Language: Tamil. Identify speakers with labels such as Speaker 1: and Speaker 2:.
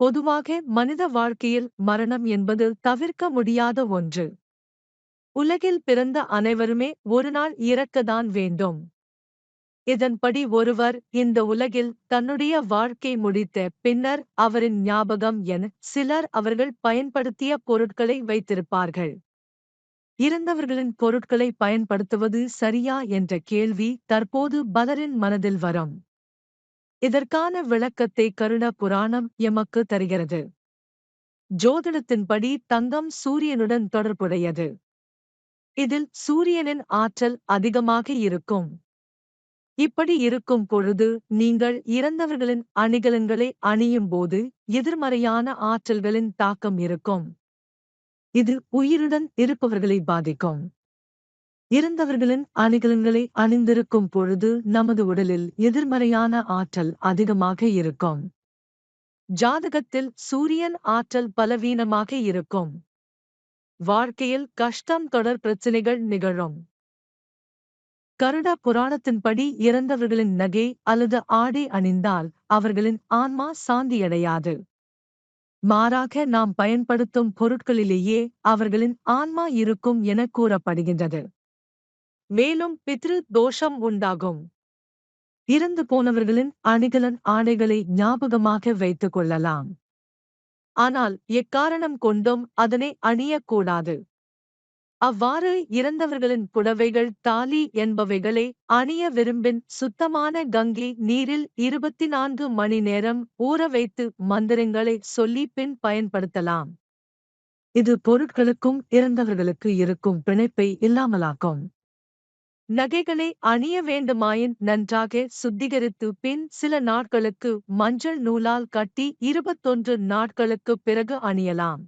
Speaker 1: பொதுவாக மனித வாழ்க்கையில் மரணம் என்பது தவிர்க்க முடியாத ஒன்று. உலகில் பிறந்த அனைவருமே ஒருநாள் இறக்கதான் வேண்டும். இதன்படி ஒருவர் இந்த உலகில் தன்னுடைய வாழ்க்கை முடித்த பின்னர் அவரின் ஞாபகம் என சிலர் அவர்கள் பயன்படுத்திய பொருட்களை வைத்திருப்பார்கள். இறந்தவர்களின் பொருட்களை பயன்படுத்துவது சரியா என்ற கேள்வி தற்போது பலரின் மனதில் வரும். இதற்கான விளக்கத்தை கருண புராணம் எமக்கு தருகிறது. ஜோதிடத்தின்படி தங்கம் சூரியனுடன் தொடர்புடையது. இதில் சூரியனின் ஆற்றல் அதிகமாக இருக்கும். இப்படி இருக்கும் பொழுது நீங்கள் இறந்தவர்களின் அணிகலன்களை அணியும் போது எதிர்மறையான ஆற்றல்களின் தாக்கம் இருக்கும். இது உயிருடன் இருப்பவர்களை பாதிக்கும். இறந்தவர்களின் அணிகலன்களை அணிந்திருக்கும் பொழுது நமது உடலில் எதிர்மறையான ஆற்றல் அதிகமாக இருக்கும். ஜாதகத்தில் சூரியன் ஆற்றல் பலவீனமாக இருக்கும். வாழ்க்கையில் கஷ்டம் தொடர் பிரச்சினைகள் நிகழும். கருட புராணத்தின்படி இறந்தவர்களின் நகை அல்லது ஆடை அணிந்தால் அவர்களின் ஆன்மா சாந்தியடையாது. மாறாக நாம் பயன்படுத்தும் பொருட்களிலேயே அவர்களின் ஆன்மா இருக்கும் என கூறப்படுகின்றது. மேலும் பித்ரு தோஷம் உண்டாகும். இறந்து போனவர்களின் அணிகலன் ஆடைகளை ஞாபகமாக வைத்துக் கொள்ளலாம். ஆனால் எக்காரணம் கொண்டும் அதனை அணியக்கூடாது. அவ்வாறு இறந்தவர்களின் புடவைகள் தாலி என்பவைகளை அணிய விரும்பின் சுத்தமான கங்கை நீரில் இருபத்தி நான்கு மணி நேரம் ஊற வைத்து மந்திரங்களை சொல்லி பின் பயன்படுத்தலாம். இது பொருட்களுக்கும் இறந்தவர்களுக்கு இருக்கும் பிணைப்பை இல்லாமலாக்கும். நகைகளை அணிய வேண்டுமாயின் நன்றாக சுத்திகரித்து பின் சில நாட்களுக்கு மஞ்சள் நூலால் கட்டி இருபத்தொன்று நாட்களுக்கு பிறகு அணியலாம்.